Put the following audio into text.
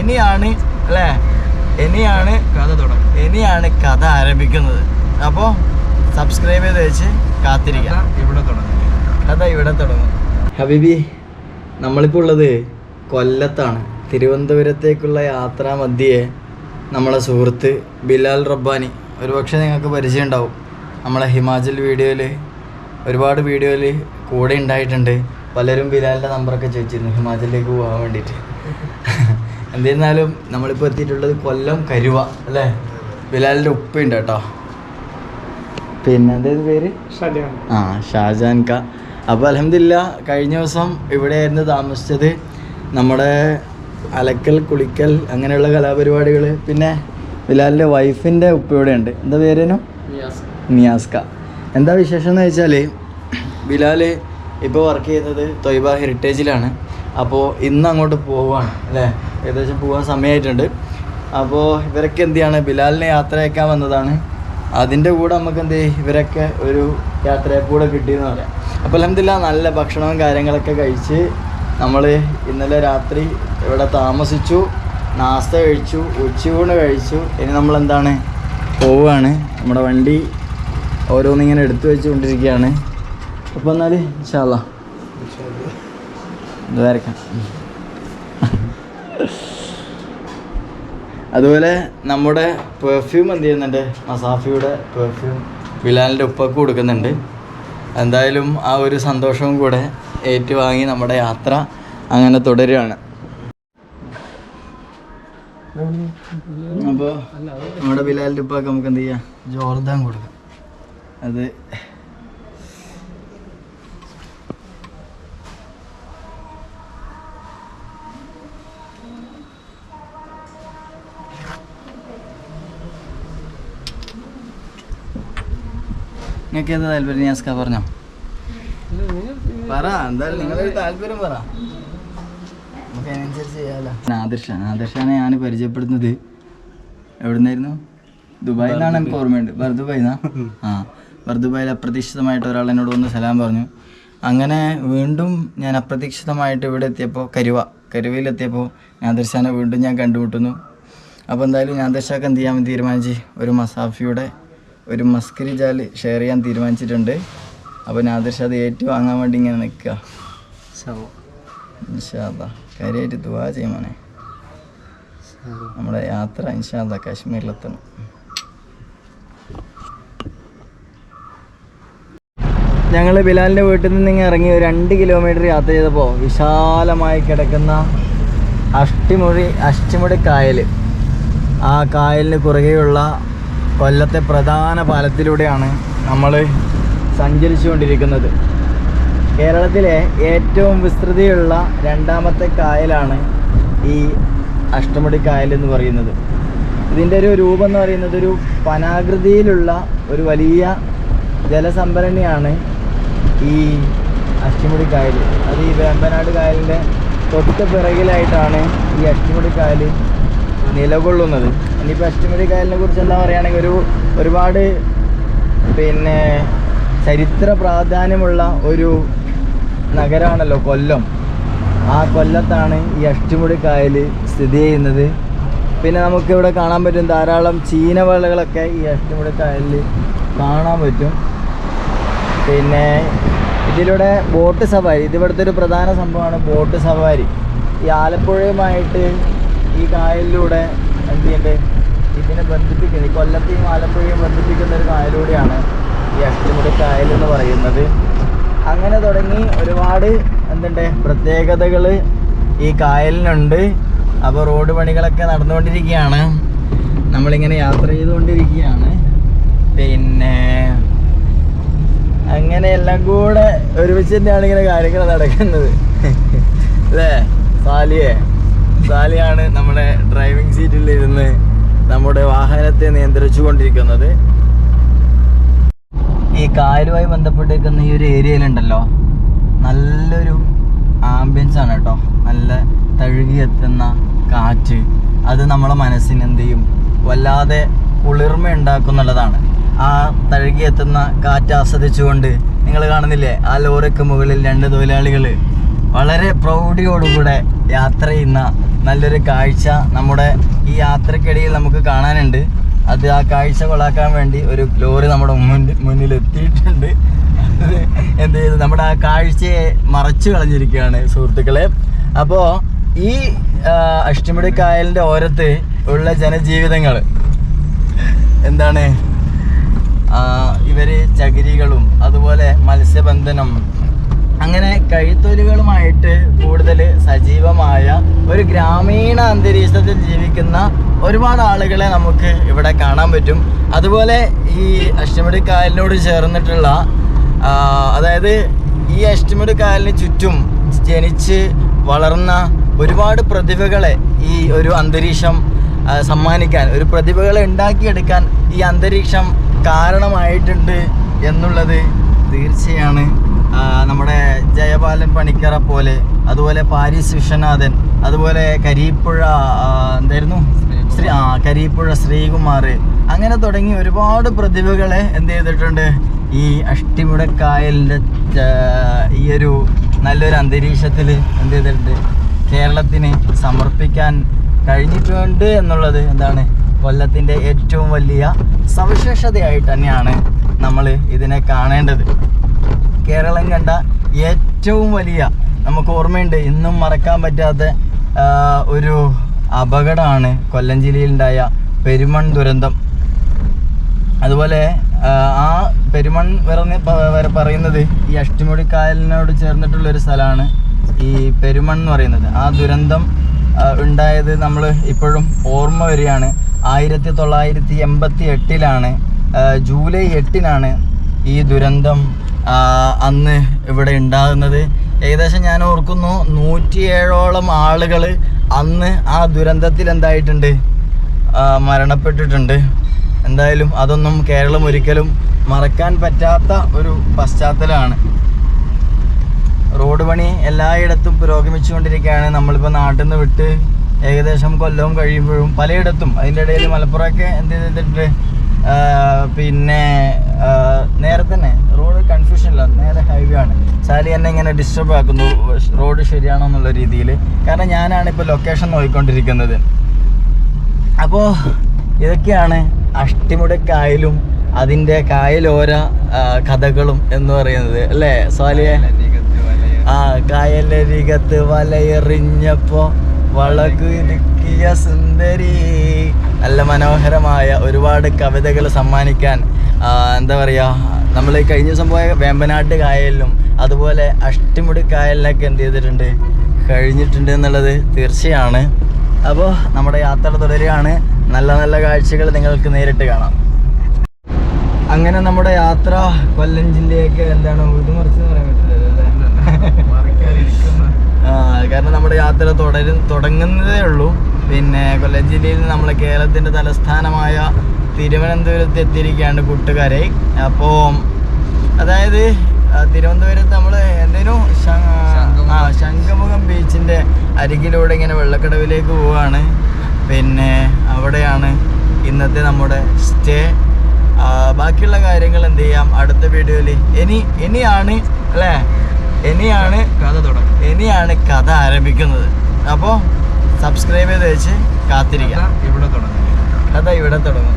ഇനിയാണ് അല്ലേ? ഇനിയാണ് കഥ തുടങ്ങും ഇനിയാണ് കഥ ആരംഭിക്കുന്നത്. അപ്പോൾ സബ്സ്ക്രൈബ് ചെയ്ത് വെച്ച് കാത്തിരിക്കാം. ഇവിടെ തുടങ്ങും കഥ ഇവിടെ തുടങ്ങും. ഹബീബി നമ്മളിപ്പോൾ ഉള്ളത് കൊല്ലത്താണ്. തിരുവനന്തപുരത്തേക്കുള്ള യാത്രാ മധ്യേ നമ്മളെ സുഹൃത്ത് ബിലാൽ റബ്ബാനി ഒരുപക്ഷെ നിങ്ങൾക്ക് പരിചയം ഉണ്ടാവും നമ്മളെ ഹിമാചൽ വീഡിയോയിൽ ഒരുപാട് വീഡിയോയിൽ കൂടെ ഉണ്ടായിട്ടുണ്ട്. പലരും ബിലാലിന്റെ നമ്പറൊക്കെ ചോദിച്ചിരുന്നു ഹിമാചലിലേക്ക് പോകാൻ വേണ്ടിയിട്ട്. എന്നിരുന്നാലും നമ്മളിപ്പോൾ എത്തിയിട്ടുള്ളത് കൊല്ലം കരുവ അല്ലേ? ബിലാലിന്റെ ഉപ്പയുണ്ട് കേട്ടോ. പിന്നെ എന്തായത് പേര്? ആ ഷാജാൻ ക. അപ്പോൾ അലഹമില്ല കഴിഞ്ഞ ദിവസം ഇവിടെയായിരുന്നു താമസിച്ചത് നമ്മുടെ അലക്കൽ കുളിക്കൽ അങ്ങനെയുള്ള കലാപരിപാടികൾ പിന്നെ ബിലാലിന്റെ വൈഫിന്റെ ഉപ്പ ഇവിടെ ഉണ്ട് എന്താ പേരേനു നിയാസ്ക എന്താ വിശേഷം എന്ന് വെച്ചാൽ ബിലാൽ ഇപ്പോൾ വർക്ക് ചെയ്യുന്നത് തൊയ്ബ ഹെറിറ്റേജിലാണ് അപ്പോൾ ഇന്ന് അങ്ങോട്ട് പോവുകയാണ് അല്ലേ? ഏകദേശം പോകാൻ സമയമായിട്ടുണ്ട് അപ്പോൾ ഇവരൊക്കെ എന്ത് ചെയ്യാണ്? ബിലാലിനെ യാത്രയാക്കാൻ വന്നതാണ്. അതിന്റെ കൂടെ നമുക്ക് എന്ത് ഇവരൊക്കെ ഒരു യാത്രയെക്കൂടെ കിട്ടിയെന്ന് പറയാം. അപ്പോൾ അലഹമില്ല നല്ല ഭക്ഷണവും കാര്യങ്ങളൊക്കെ കഴിച്ച് നമ്മൾ ഇന്നലെ രാത്രി ഇവിടെ താമസിച്ചു നാസ്ത കഴിച്ചു ഉച്ചയൂണ് കഴിച്ചു. ഇനി നമ്മൾ എന്താണ് പോവുകയാണ് നമ്മുടെ വണ്ടി ഓരോന്നിങ്ങനെ എടുത്തു വെച്ചുകൊണ്ടിരിക്കുകയാണ്. അപ്പോൾ എന്നാൽ ഇൻഷാല്ല അതുപോലെ നമ്മുടെ പെർഫ്യൂം എന്ത് ചെയ്യുന്നുണ്ട്? മസാഫിയുടെ പെർഫ്യൂം ബിലാലിന്റെ ഉപ്പൊക്കെ കൊടുക്കുന്നുണ്ട്. എന്തായാലും ആ ഒരു സന്തോഷവും കൂടെ ഏറ്റുവാങ്ങി നമ്മുടെ യാത്ര അങ്ങനെ തുടരുകയാണ്. അപ്പോൾ നമ്മുടെ ബിലാലിന്റെ ഉപ്പൊക്കെ നമുക്ക് എന്ത് ചെയ്യാം? ജോർദാൻ കൊടുക്കാം. അത് നിങ്ങൾക്ക് എന്താ താല്പര്യം? ഞാസ്ക പറഞ്ഞോ. പറ എന്തായാലും നിങ്ങളൊരു താല്പര്യം പറ. നമുക്ക് അതിനനുസരിച്ച് ചെയ്യാമല്ലോ നാദിർഷ നാദിർഷാനെ ഞാൻ പരിചയപ്പെടുന്നത്. എവിടുന്നായിരുന്നു? ദുബായിൽ നിന്നാണ് എനിക്ക് ഓർമ്മയുണ്ട്. ബർദുബായിന്നാ? ആ. ബർദുബായിൽ അപ്രതീക്ഷിതമായിട്ട് ഒരാൾ എന്നോട് വന്ന് സലാം പറഞ്ഞു. അങ്ങനെ വീണ്ടും ഞാൻ അപ്രതീക്ഷിതമായിട്ട് ഇവിടെ എത്തിയപ്പോൾ കരുവ കരുവയിലെത്തിയപ്പോൾ നാദിർഷാനെ വീണ്ടും ഞാൻ കണ്ടുമുട്ടുന്നു. അപ്പോൾ എന്തായാലും നാദിർഷാക്ക് എന്ത് ചെയ്യാമെന്ന് തീരുമാനിച്ച് ഒരു മസാഫിയുടെ ഒരു മസ്കരി ജാൽ ഷെയർ ചെയ്യാൻ തീരുമാനിച്ചിട്ടുണ്ട്. അപ്പോൾ നാദിർഷ അത് ഏറ്റു വാങ്ങാൻ വേണ്ടി ഇങ്ങനെ നിൽക്കുക ഇൻഷാല്ല കാര്യമായിട്ട് ദുവാ ചെയ്യുമോനെ നമ്മുടെ യാത്ര ഇൻഷാല്ല കാശ്മീരിലെത്തണം. ഞങ്ങൾ ബിലാലിന്റെ വീട്ടിൽ നിന്ന് ഇങ്ങനെ ഇറങ്ങി ഒരു രണ്ട് കിലോമീറ്റർ യാത്ര ചെയ്തപ്പോൾ വിശാലമായി കിടക്കുന്ന അഷ്ടിമുടി അഷ്ടിമുടി കായൽ ആ കായലിന് കുറുകെയുള്ള കൊല്ലത്തെ പ്രധാന പാലത്തിലൂടെയാണ് നമ്മൾ സഞ്ചരിച്ചുകൊണ്ടിരിക്കുന്നത്. കേരളത്തിലെ ഏറ്റവും വിസ്തൃതിയുള്ള രണ്ടാമത്തെ കായലാണ് ഈ അഷ്ടമുടി കായൽ എന്ന് പറയുന്നത്. ഇതിന്റെ ഒരു രൂപം എന്ന് പറയുന്നത് ഒരു പനാകൃതിയിലുള്ള ഒരു വലിയ ജലസംഭരണിയാണ് ഈ അഷ്ടമുടി കായൽ. അത് ഈ വേമ്പനാട് കായലിന്റെ തൊട്ട് പിറകിലായിട്ടാണ് ഈ അഷ്ടമുടി കായൽ നിലകൊള്ളുന്നത്. ഇനിയിപ്പോൾ അഷ്ടമുടി കായലിനെ കുറിച്ച് എന്താ പറയുകയാണെങ്കിൽ ഒരു ഒരുപാട് പിന്നെ ചരിത്ര പ്രാധാന്യമുള്ള ഒരു നഗരമാണല്ലോ കൊല്ലം. ആ കൊല്ലത്താണ് ഈ അഷ്ടമുടി കായൽ സ്ഥിതി ചെയ്യുന്നത്. പിന്നെ നമുക്ക് ഇവിടെ കാണാൻ പറ്റും ധാരാളം ചീനവളകളൊക്കെ ഈ അഷ്ടമുടി കായലിൽ കാണാൻ പറ്റും. പിന്നെ ഇതിലൂടെ ബോട്ട് സവാരി ഇതിവിടുത്തെ ഒരു പ്രധാന സംഭവമാണ് ബോട്ട് സവാരി. ഈ ആലപ്പുഴയുമായിട്ട് ഈ കായലിലൂടെ എന്ത് ചെയ്യണ്ടേ? ഇതിനെ ബന്ധിപ്പിക്കുന്നത്. ഈ കൊല്ലത്തെയും ആലപ്പുഴയും ബന്ധിപ്പിക്കുന്ന ഒരു കായലൂടെയാണ് ഈ അഷ്ടമുടി കായൽ എന്ന് പറയുന്നത്. അങ്ങനെ തുടങ്ങി ഒരുപാട് എന്തുണ്ട്? പ്രത്യേകതകൾ ഈ കായലിനുണ്ട്. അപ്പോൾ റോഡ് പണികളൊക്കെ നടന്നുകൊണ്ടിരിക്കുകയാണ്. നമ്മളിങ്ങനെ യാത്ര ചെയ്തുകൊണ്ടിരിക്കുകയാണ്. പിന്നെ അങ്ങനെ എല്ലാം കൂടെ ഒരുമിച്ച് തന്നെയാണ് ഇങ്ങനെ കാര്യങ്ങൾ നടക്കുന്നത്. അല്ലേ? സാലിയെ? സാലിയാണ് നമ്മുടെ ഡ്രൈവിംഗ് സീറ്റിൽ ഇരുന്ന് നമ്മുടെ വാഹനത്തെ നിയന്ത്രിച്ചു കൊണ്ടിരിക്കുന്നത് ഈ കായലുമായി ബന്ധപ്പെട്ടിരിക്കുന്ന ഈ ഒരു ഏരിയയിലുണ്ടല്ലോ നല്ലൊരു ആംബിയൻസ് ആണ് കേട്ടോ. നല്ല തഴുകി എത്തുന്ന കാറ്റ്. അത് നമ്മളെ മനസ്സിന് എന്ത് ചെയ്യും? വല്ലാതെ കുളിർമ ഉണ്ടാക്കുന്നുള്ളതാണ്. ആ തഴുകി എത്തുന്ന കാറ്റ് ആസ്വദിച്ചുകൊണ്ട് നിങ്ങൾ കാണുന്നില്ലേ? ആ ലോറിക്ക് മുകളിൽ രണ്ട് തൊഴിലാളികൾ വളരെ പ്രൗഢിയോടുകൂടെ യാത്ര ചെയ്യുന്ന നല്ലൊരു കാഴ്ച നമ്മുടെ ഈ യാത്രക്കിടയിൽ നമുക്ക് കാണാനുണ്ട്. അത് ആ കാഴ്ച കൊള്ളാക്കാൻ വേണ്ടി ഒരു ലോറി നമ്മുടെ മുന്നിൽ മുന്നിൽ എത്തിയിട്ടുണ്ട്. എന്ത് ചെയ്ത്? നമ്മുടെ ആ കാഴ്ചയെ മറച്ചു കളഞ്ഞിരിക്കുകയാണ് സുഹൃത്തുക്കളെ. അപ്പോൾ ഈ അഷ്ടമുടി കായലിന്റെ ഓരത്ത് ഉള്ള ജനജീവിതങ്ങൾ എന്താണ്? ഇവർ ചകിരികളും അതുപോലെ മത്സ്യബന്ധനം അങ്ങനെ കഴുത്തൊലുകളുമായിട്ട് കൂടുതൽ സജീവമായ ഒരു ഗ്രാമീണ അന്തരീക്ഷത്തിൽ ജീവിക്കുന്ന ഒരുപാട് ആളുകളെ നമുക്ക് ഇവിടെ കാണാൻ പറ്റും. അതുപോലെ ഈ അഷ്ടമുടി കായലിനോട് ചേർന്നിട്ടുള്ള അതായത് ഈ അഷ്ടമുടി കായലിന് ചുറ്റും ജനിച്ച് വളർന്ന ഒരുപാട് പ്രതിഭകളെ ഈ ഒരു അന്തരീക്ഷം സമ്മാനിക്കാൻ ഒരു പ്രതിഭകളെ ഉണ്ടാക്കിയെടുക്കാൻ ഈ അന്തരീക്ഷം കാരണമായിട്ടുണ്ട് എന്നുള്ളത് തീർച്ചയാണ്. നമ്മുടെ ജയപാലൻ പണിക്കറ പോലെ അതുപോലെ പാരീസ് വിശ്വനാഥൻ അതുപോലെ കരീപ്പുഴ എന്തായിരുന്നു? ശ്രീ ആ കരീപ്പുഴ ശ്രീകുമാർ അങ്ങനെ തുടങ്ങി ഒരുപാട് പ്രതിഭകളെ എന്ത് ചെയ്തിട്ടുണ്ട്? ഈ അഷ്ടിമുടക്കായലിന്റെ ഈ ഒരു നല്ലൊരു അന്തരീക്ഷത്തിൽ എന്ത് ചെയ്തിട്ടുണ്ട്? കേരളത്തിന് സമർപ്പിക്കാൻ കഴിഞ്ഞിട്ടുണ്ട് എന്നുള്ളത് എന്താണ്? കൊല്ലത്തിന്റെ ഏറ്റവും വലിയ സവിശേഷതയായിട്ട് തന്നെയാണ് നമ്മൾ ഇതിനെ കാണേണ്ടത്. കേരളം കണ്ട ഏറ്റവും വലിയ നമുക്ക് ഓർമ്മയുണ്ട് ഇന്നും മറക്കാൻ പറ്റാത്ത ഒരു അപകടമാണ് കൊല്ലം ജില്ലയിലുണ്ടായ പെരുമൺ ദുരന്തം. അതുപോലെ ആ, പെരുമൺ വരെ പറയുന്നത് ഈ അഷ്ടമുടിക്കായലിനോട് ചേർന്നിട്ടുള്ള ഒരു സ്ഥലമാണ് ഈ പെരുമൺ എന്ന് പറയുന്നത്. ആ ദുരന്തം ഉണ്ടായത് നമ്മൾ ഇപ്പോഴും ഓർമ്മ വരികയാണ്. ആയിരത്തി തൊള്ളായിരത്തി എൺപത്തി എട്ടിലാണ് ജൂലൈ എട്ടിനാണ് ഈ ദുരന്തം അന്ന് ഇവിടെ ഉണ്ടാകുന്നത്. ഏകദേശം ഞാൻ ഓർക്കുന്നു നൂറ്റിയേഴോളം ആളുകൾ അന്ന് ആ ദുരന്തത്തിൽ എന്തായിട്ടുണ്ട്? മരണപ്പെട്ടിട്ടുണ്ട്. എന്തായാലും അതൊന്നും കേരളം ഒരിക്കലും മറക്കാൻ പറ്റാത്ത ഒരു പശ്ചാത്തലമാണ്. റോഡ് പണി എല്ലായിടത്തും പുരോഗമിച്ചുകൊണ്ടിരിക്കുകയാണ്. നമ്മളിപ്പോൾ നാട്ടിൽ നിന്ന് വിട്ട് ഏകദേശം കൊല്ലവും കഴിയുമ്പോഴും പലയിടത്തും. അതിന്റെ ഇടയിൽ മലപ്പുറമൊക്കെ എന്ത് ചെയ്തിട്ടുണ്ട്? പിന്നെ നേരെ തന്നെ റോഡ് കൺഫ്യൂഷനില്ല നേരെ ഹൈവേ ആണ്. സാലി എന്നെ ഇങ്ങനെ ഡിസ്റ്റർബ് ആക്കുന്നു റോഡ് ശരിയാണോ എന്നുള്ള രീതിയിൽ കാരണം ഞാനാണ് ഇപ്പോൾ ലൊക്കേഷൻ നോക്കിക്കൊണ്ടിരിക്കുന്നത്. അപ്പോൾ ഇതൊക്കെയാണ് അഷ്ടിമുടി കായലും അതിന്റെ കായലോര കഥകളും എന്ന് പറയുന്നത് അല്ലേ? സാലിയെ? ആ കായലരികത്ത് വലയെറിഞ്ഞപ്പോൾ വലയെറിഞ്ഞപ്പോ വളകുരുക്കിയ സുന്ദരി. നല്ല മനോഹരമായ ഒരുപാട് കവിതകൾ സമ്മാനിക്കാൻ എന്താ പറയുക നമ്മൾ ഈ കഴിഞ്ഞ ദിവസം പോയ വേമ്പനാട്ട് കായലിലും അതുപോലെ അഷ്ടിമുടി കായലിനൊക്കെ എന്ത് ചെയ്തിട്ടുണ്ട്? കഴിഞ്ഞിട്ടുണ്ട് എന്നുള്ളത് തീർച്ചയാണ്. അപ്പോൾ നമ്മുടെ യാത്ര തുടരുകയാണ്. നല്ല നല്ല കാഴ്ചകൾ നിങ്ങൾക്ക് നേരിട്ട് കാണാം. അങ്ങനെ നമ്മുടെ യാത്ര കൊല്ലം ജില്ലയൊക്കെ എന്താണ് ഉഴുതുമറിച്ച് പറയാൻ പറ്റില്ലല്ലോ അല്ലേ? കാരണം നമ്മുടെ യാത്ര തുടരും തുടങ്ങുന്നതേ ഉള്ളൂ. പിന്നെ കൊല്ലം ജില്ലയിൽ നമ്മൾ കേരളത്തിന്റെ തലസ്ഥാനമായ തിരുവനന്തപുരത്ത് എത്തിയിരിക്കുകയാണ് കൂട്ടുകാരെ. അപ്പോൾ അതായത് തിരുവനന്തപുരത്ത് നമ്മൾ എന്തേലും ആ ശംഖുമുഖം ബീച്ചിന്റെ അരികിലൂടെ ഇങ്ങനെ വെള്ളക്കടവിലേക്ക് പോവുകയാണ് പിന്നെ അവിടെയാണ് ഇന്നത്തെ നമ്മുടെ സ്റ്റേ. ബാക്കിയുള്ള കാര്യങ്ങൾ എന്ത് ചെയ്യാം? അടുത്ത വീഡിയോയിൽ ഇനി ഇനിയാണ് അല്ലേ? ഇനിയാണ് കഥ തുടങ്ങും. ഇനിയാണ് കഥ ആരംഭിക്കുന്നത്. അപ്പോൾ സബ്സ്ക്രൈബ് ചെയ്ത് വെച്ച് കാത്തിരിക്കാം. ഇവിടെ തുടങ്ങും കഥ ഇവിടെ തുടങ്ങും